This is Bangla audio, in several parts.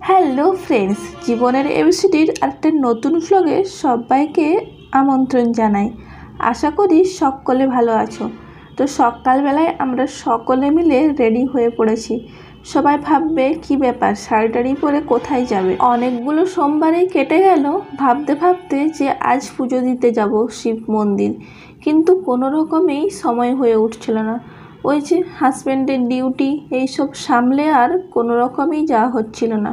হ্যালো ফ্রেন্ডস, জীবনের এবিসিডির একটা নতুন ভ্লগে সবাইকে আমন্ত্রণ জানাই। আশা করি সকলে ভালো আছো। তো সকালবেলায় আমরা সকলে মিলে রেডি হয়ে পড়েছি। সবাই ভাববে, কি ব্যাপার শাড়ি টাড়ি পরে কোথায় যাবে? অনেকগুলো সোমবারেই কেটে গেল, ভাবতে ভাবতে যে আজ পুজো দিতে যাব শিব মন্দির। কিন্তু কোনো রকমেই সময় হয়ে উঠছিল না। ওই যে হাজব্যান্ডের ডিউটি এইসব সামলে আর কোনো রকমই যাওয়া হচ্ছিল না।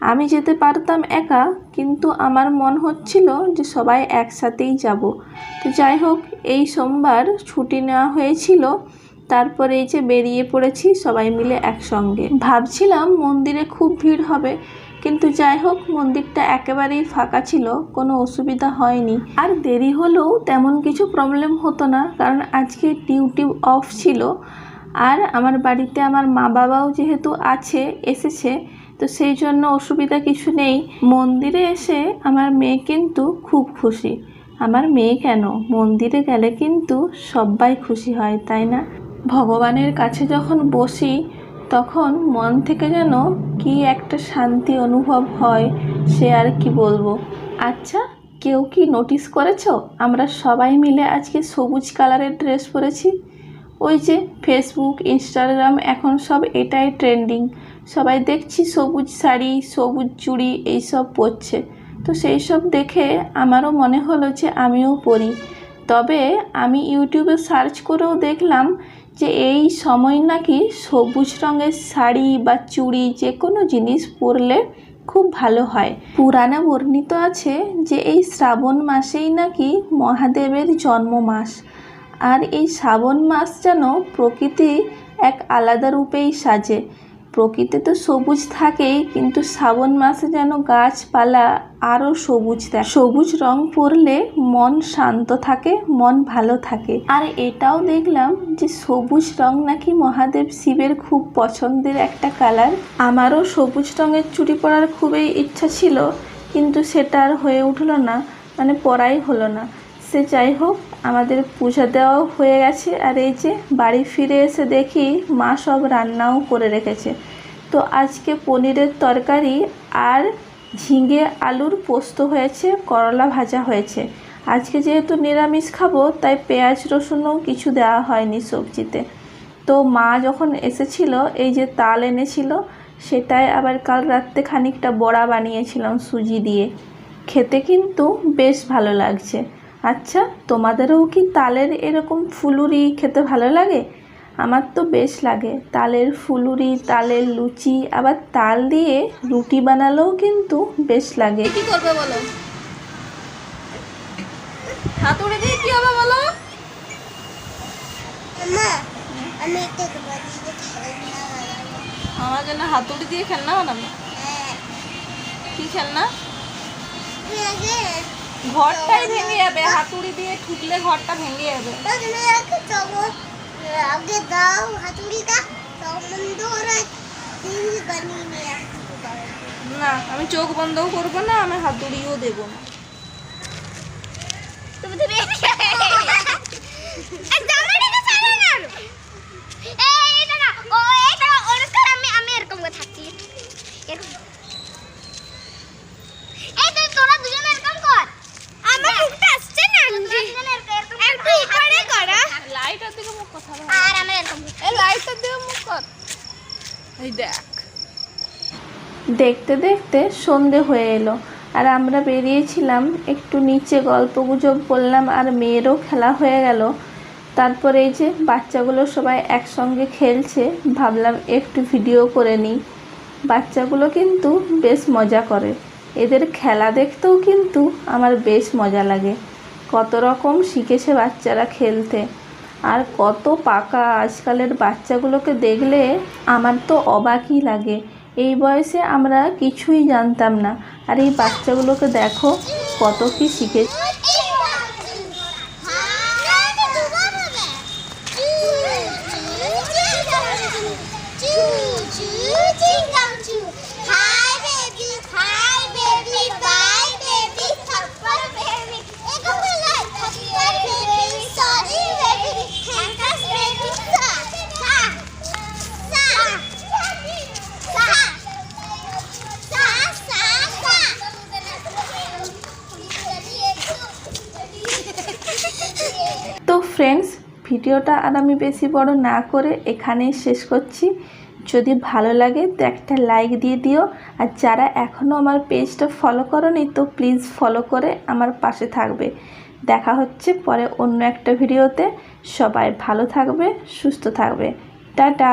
আমি যেতে পারতাম একা, কিন্তু আমার মন হচ্ছিল যে সবাই একসাথেই যাব। তো যাই হোক, এই সোমবার ছুটি নেওয়া হয়েছিল, তারপরে এই যে বেরিয়ে পড়েছি সবাই মিলে একসঙ্গে। ভাবছিলাম মন্দিরে খুব ভিড় হবে কিন্তু যাই হোক মন্দিরটা একেবারেই ফাঁকা ছিল, কোনো অসুবিধা হয়নি। আর দেরি হলেও তেমন কিছু প্রবলেম হতো না, কারণ আজকে ডিউটি অফ ছিল। আর আমার বাড়িতে আমার মা বাবাও যেহেতু আছে, এসেছে, তো সেই জন্য অসুবিধা কিছু নেই। মন্দিরে এসে আমার মেয়ে কিন্তু খুব খুশি। আমার মেয়ে কেন? মন্দিরে গেলে কিন্তু সবাই খুশি হয়, তাই না? ভগবানের কাছে যখন বসি তখন মন থেকে যেন কি একটা শান্তি অনুভব হয়, সে আর কি বলব। আচ্ছা কেউ কি নোটিস করেছ? আমরা সবাই মিলে আজকে সবুজ কালারের ড্রেস পরেছি। ওই যে ফেসবুক ইনস্টাগ্রাম এখন সব এটাই ট্রেন্ডিং সবাই দেখছি সবুজ শাড়ি, সবুজ চুড়ি এইসব পরছে। তো সেই সব দেখে আমারও মনে হলো যে আমিও পরি। তবে আমি ইউটিউবে সার্চ করেও দেখলাম যে এই সময় নাকি সবুজ রঙের শাড়ি বা চুড়ি যে কোনো জিনিস পরলে খুব ভালো হয়। পুরাণে বর্ণিত আছে যে এই শ্রাবণ মাসেই নাকি মহাদেবের জন্ম মাস আর এই শ্রাবণ মাস যেন প্রকৃতি এক আলাদা রূপেই সাজে। প্রকৃতি তো সবুজ থাকেই, কিন্তু শ্রাবণ মাসে যেন গাছপালা আরও সবুজ দেয় সবুজ রং পরলে মন শান্ত থাকে, মন ভালো থাকে। আর এটাও দেখলাম যে সবুজ রং নাকি মহাদেব শিবের খুব পছন্দের একটা কালার। আমারও সবুজ রঙের চুড়ি পরার খুবই ইচ্ছা ছিল, কিন্তু সেটা আর হয়ে উঠল না মানে পরাই হলো না। সে যাই হোক আমাদের পূজা দেওয়াও হয়ে গেছে আর এই যে বাড়ি ফিরে এসে দেখি মা সব রান্নাও করে রেখেছে। তো আজকে পনিরের তরকারি আর ঝিঙে আলুর পোস্ত হয়েছে, করলা ভাজা হয়েছে। আজকে যেহেতু নিরামিষ খাব, তাই পেঁয়াজ, রসুনও কিছু দেওয়া হয়নি সবজিতে। তো মা যখন এসেছিল, এই যে তাল এনেছিল, সেটাই আবার কাল রাত্রে খানিকটা বড়া বানিয়েছিলাম সুজি দিয়ে। খেতে কিন্তু বেশ ভালো লাগছে। আচ্ছা তোমাদেরও কি তালের এরকম ফুলুরি খেতে ভালো লাগে? আমার তো বেশ লাগে। তালের ফুলুরি তালের লুচি আবার তাল দিয়ে রুটি বানালেও কিন্তু বেশ লাগে। কি করবে বলো? হাতুড়ি দিয়ে কি হবে বলো? আমি আমার জন্য হাতুড়ি দিয়ে খেলনা বানাবে? হ্যাঁ। কি খেলনা? ঘরটাই ভেঙে যাবে, হাতুড়ি দিয়ে ঠুকলে ঘরটা ভেঙে যাবে। দাও হাতুড়িটা না, আমি চোখ বন্ধও করব না, আমি হাতুড়িও দেবো না। তুমি ছাড়ো না এটা না আমি আমি এরকম করে থাকি এরকম এই তো তোরা দুজন এরকম কর আমার মুখটা আসছে না একটু করে করা লাইটার দিকে মুখ কথা আর আমি এরকম এই লাইটার দিকে মুখ কর। এই দেখ। দেখতে দেখতে সন্ধে হয়ে এলো আর আমরা বেরিয়েছিলাম একটু নিচে গল্প গুজব করলাম আর মেয়েরও খেলা হয়ে গেল। তারপরে এই যে বাচ্চাগুলো সবাই একসঙ্গে খেলছে ভাবলাম একটু ভিডিও করে নিই। বাচ্চাগুলো কিন্তু বেশ মজা করে। এদের খেলা দেখতেও কিন্তু আমার বেশ মজা লাগে। কত রকম শিখেছে বাচ্চারা খেলতে। আর কত পাকা আজকালের বাচ্চাগুলোকে দেখলে আমার তো অবাকই লাগে। এই বয়সে আমরা কিছুই জানতাম না। আর এই বাচ্চাগুলোকে দেখো, কত কি শিখে ফ্রেন্ডস ভিডিওটা আর আমি বেশি বড় না করে এখানেই শেষ করছি। যদি ভালো লাগে তো একটা লাইক দিয়ে দিও। আর যারা এখনও আমার পেজটা ফলো করনি তো প্লিজ ফলো করে আমার পাশে থাকবে। দেখা হচ্ছে পরে অন্য একটা ভিডিওতে সবাই ভালো থাকবে, সুস্থ থাকবে। টাটা!